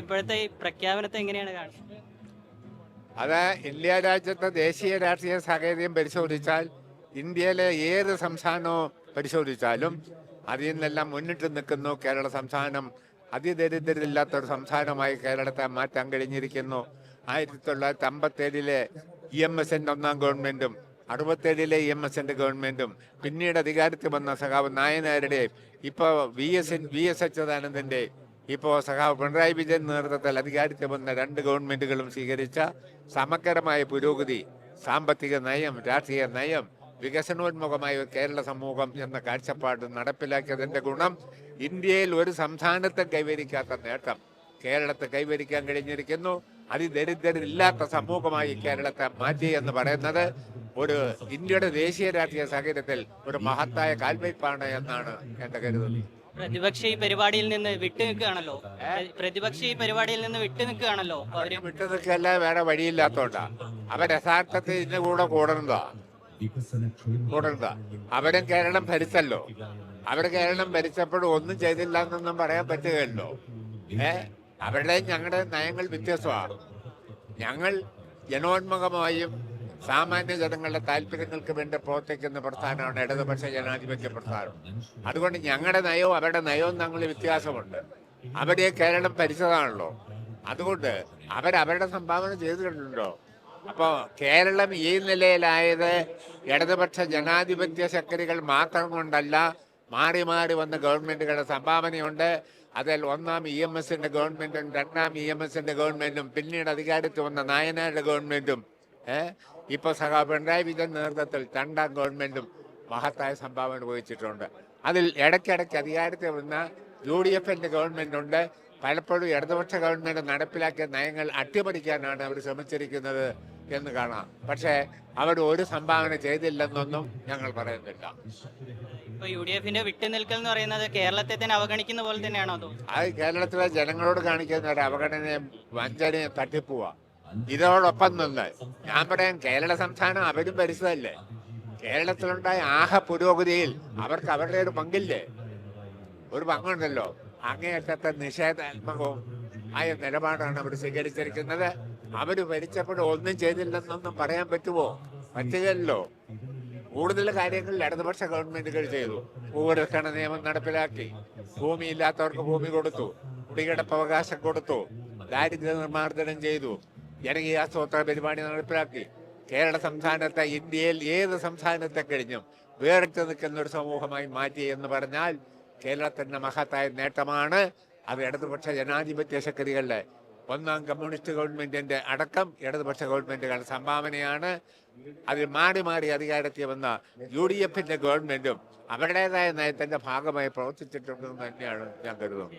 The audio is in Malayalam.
ഇപ്പോഴത്തെ ഈ പ്രഖ്യാപനത്തെ എങ്ങനെയാണ് കാണുന്നത്? അത് ഇന്ത്യ രാജ്യത്തെ ദേശീയ രാഷ്ട്രീയ സാഹചര്യം പരിശോധിച്ചാൽ ഇന്ത്യയിലെ ഏത് സംസ്ഥാനവും പരിശോധിച്ചാലും അതിൽ നിന്നെല്ലാം മുന്നിട്ട് നിൽക്കുന്നു. കേരള സംസ്ഥാനം അതിദരിദ്രരില്ലാത്ത ഒരു സംസ്ഥാനമായി കേരളത്തെ മാറ്റാൻ കഴിഞ്ഞിരിക്കുന്നു. ആയിരത്തി തൊള്ളായിരത്തി അമ്പത്തേഴിലെ ഇ എം എസിന്റെ ഒന്നാം ഗവൺമെന്റും അറുപത്തേഴിലെ ഇ എം എസിന്റെ ഗവൺമെന്റും പിന്നീട് അധികാരത്തിൽ വന്ന സഖാവ് നായനാരുടെയും ഇപ്പോൾ വി എസ് വി എസ് അച്യുതാനന്ദന്റെ ഇപ്പോൾ സഖാവ് പിണറായി വിജയൻ നേതൃത്വത്തിൽ അധികാരത്തിൽ വന്ന രണ്ട് ഗവൺമെന്റുകളും സ്വീകരിച്ച സമഗ്രമായ പുരോഗതി സാമ്പത്തിക നയം രാഷ്ട്രീയ നയം വികസനോന്മുഖമായ കേരള സമൂഹം എന്ന കാഴ്ചപ്പാട് നടപ്പിലാക്കിയതിന്റെ ഗുണം. ഇന്ത്യയിൽ ഒരു സംസ്ഥാനത്തെ കൈവരിക്കാത്ത നേട്ടം കേരളത്തെ കൈവരിക്കാൻ കഴിഞ്ഞിരിക്കുന്നു. അതിദരിദ്രരില്ലാത്ത സമൂഹമായി കേരളത്തെ മാറ്റി എന്ന് പറയുന്നത് ഒരു ഇന്ത്യയുടെ ദേശീയ രാഷ്ട്രീയ സാഹചര്യത്തിൽ ഒരു മഹത്തായ കാൽവയ്പാണ് എന്നാണ് എന്റെ കരുതൽ പ്രതിപക്ഷ ഈ പരിപാടിയിൽ നിന്ന് വിട്ടു നിൽക്കുകയാണല്ലോ. പ്രതിപക്ഷ ഈ പരിപാടിയിൽ നിന്ന് വിട്ടു നിൽക്കുകയാണല്ലോ. വിട്ടു നിൽക്കല്ല? വേറെ വഴിയില്ലാത്തോണ്ടാ. അവൻ യഥാർത്ഥത്തിൽ ഇതിന്റെ കൂടെ കൂടുന്നതാ കൂടുന്നതാ അവരും കേരളം ഭരിച്ചല്ലോ. അവർ കേരളം ഭരിച്ചപ്പോഴും ഒന്നും ചെയ്തില്ല എന്നൊന്നും പറയാൻ പറ്റുകയല്ലോ ഏ? അവരുടെയും ഞങ്ങളുടെ നയങ്ങൾ വ്യത്യസ്തമാണ് ഞങ്ങൾ ജനോന്മുഖമായും സാമാന്യ ജനങ്ങളുടെ താല്പര്യങ്ങൾക്ക് വേണ്ടി പ്രവർത്തിക്കുന്ന പ്രസ്ഥാനമാണ് ഇടതുപക്ഷ ജനാധിപത്യ പ്രസ്ഥാനം. അതുകൊണ്ട് ഞങ്ങളുടെ നയവും അവരുടെ നയവും തമ്മിൽ വ്യത്യാസമുണ്ട്. അവരെ കേരളം ഭരിച്ചതാണല്ലോ. അതുകൊണ്ട് അവരവരുടെ സംഭാവന ചെയ്തിട്ടുണ്ടോ? അപ്പോൾ കേരളം ഈ നിലയിലായത് ഇടതുപക്ഷ ജനാധിപത്യ ശക്തികൾ മാത്രം കൊണ്ടല്ല മാറി മാറി വന്ന ഗവൺമെന്റുകളുടെ സംഭാവനയുണ്ട്. അതിൽ ഒന്നാം ഇ എം എസിന്റെ ഗവൺമെന്റും രണ്ടാം ഇ എം എസിന്റെ ഗവൺമെന്റും പിന്നീട് അധികാരത്തിൽ വന്ന നായനാരുടെ ഗവൺമെന്റും ഇപ്പൊ സഖാ പിണറായി വിജയൻ നേതൃത്വത്തിൽ രണ്ടാം ഗവൺമെന്റും മഹത്തായ സംഭാവന വഹിച്ചിട്ടുണ്ട് അതിൽ ഇടയ്ക്കിടയ്ക്ക് അധികാരത്തിൽ വന്ന യു ഡി എഫിന്റെ ഗവൺമെന്റ് ഉണ്ട് പലപ്പോഴും ഇടതുപക്ഷ ഗവൺമെന്റ് നടപ്പിലാക്കിയ നയങ്ങൾ അട്ടിമറിക്കാനാണ് അവർ ശ്രമിച്ചിരിക്കുന്നത് എന്ന് കാണാം. പക്ഷേ അവർ ഒരു സംഭാവന ചെയ്തില്ലെന്നൊന്നും ഞങ്ങൾ പറയുന്നില്ല. ഇപ്പൊ യു ഡി എഫിന്റെ വിട്ടുനിൽക്കൽ എന്ന് പറയുന്നത് കേരളത്തെ തന്നെ അവഗണിക്കുന്ന പോലെ തന്നെയാണോ അതോ? അത് കേരളത്തിലെ ജനങ്ങളോട് കാണിക്കുന്ന ഒരു അവഗണനയും വഞ്ചനയും തട്ടിപ്പുവാ. ഇതോടൊപ്പം നിന്ന് ഞാൻ പറയാം കേരള സംസ്ഥാനം അവരും ഭരിച്ചതല്ലേ? കേരളത്തിലുണ്ടായ ആഹ പുരോഗതിയിൽ അവർക്ക് അവരുടെ ഒരു പങ്കില്ലേ? ഒരു പങ്കുണ്ടല്ലോ. അങ്ങേയറ്റത്തെ നിഷേധാത്മകവും ആയ നിലപാടാണ് അവർ സ്വീകരിച്ചിരിക്കുന്നത്. അവർ ഭരിച്ചപ്പോഴും ഒന്നും ചെയ്തില്ലെന്നൊന്നും പറയാൻ പറ്റുമോ? പറ്റുകയല്ലോ കൂടുതൽ കാര്യങ്ങളിൽ ഇടതുപക്ഷ ഗവൺമെന്റുകൾ ചെയ്തു. ഭൂപരിഷ്കരണ നിയമം നടപ്പിലാക്കി. ഭൂമി ഇല്ലാത്തവർക്ക് ഭൂമി കൊടുത്തു. കുടികിടപ്പ് അവകാശം കൊടുത്തു. ദാരിദ്ര്യ നിർമ്മാർജനം ചെയ്തു. ജനകീയാസൂത്ര പരിപാടി നടപ്പിലാക്കി. കേരള സംസ്ഥാനത്തെ ഇന്ത്യയിൽ ഏത് സംസ്ഥാനത്തെ കഴിഞ്ഞും വേറിട്ട് നിൽക്കുന്ന ഒരു സമൂഹമായി മാറ്റി എന്ന് പറഞ്ഞാൽ കേരളത്തിന്റെ മഹത്തായ നേട്ടമാണ്. അത് ഇടതുപക്ഷ ജനാധിപത്യ ശക്തികളുടെ ഒന്നാം കമ്മ്യൂണിസ്റ്റ് ഗവൺമെന്റിന്റെ അടക്കം ഇടതുപക്ഷ ഗവൺമെന്റുകളുടെ സംഭാവനയാണ്. അതിൽ മാറി മാറി അധികാരത്തിൽ വന്ന യു ഡി എഫിന്റെ ഗവൺമെന്റും അവരുടേതായ നയത്തിന്റെ ഭാഗമായി പ്രവർത്തിച്ചിട്ടുണ്ടെന്ന് തന്നെയാണ് ഞാൻ കരുതുന്നത്.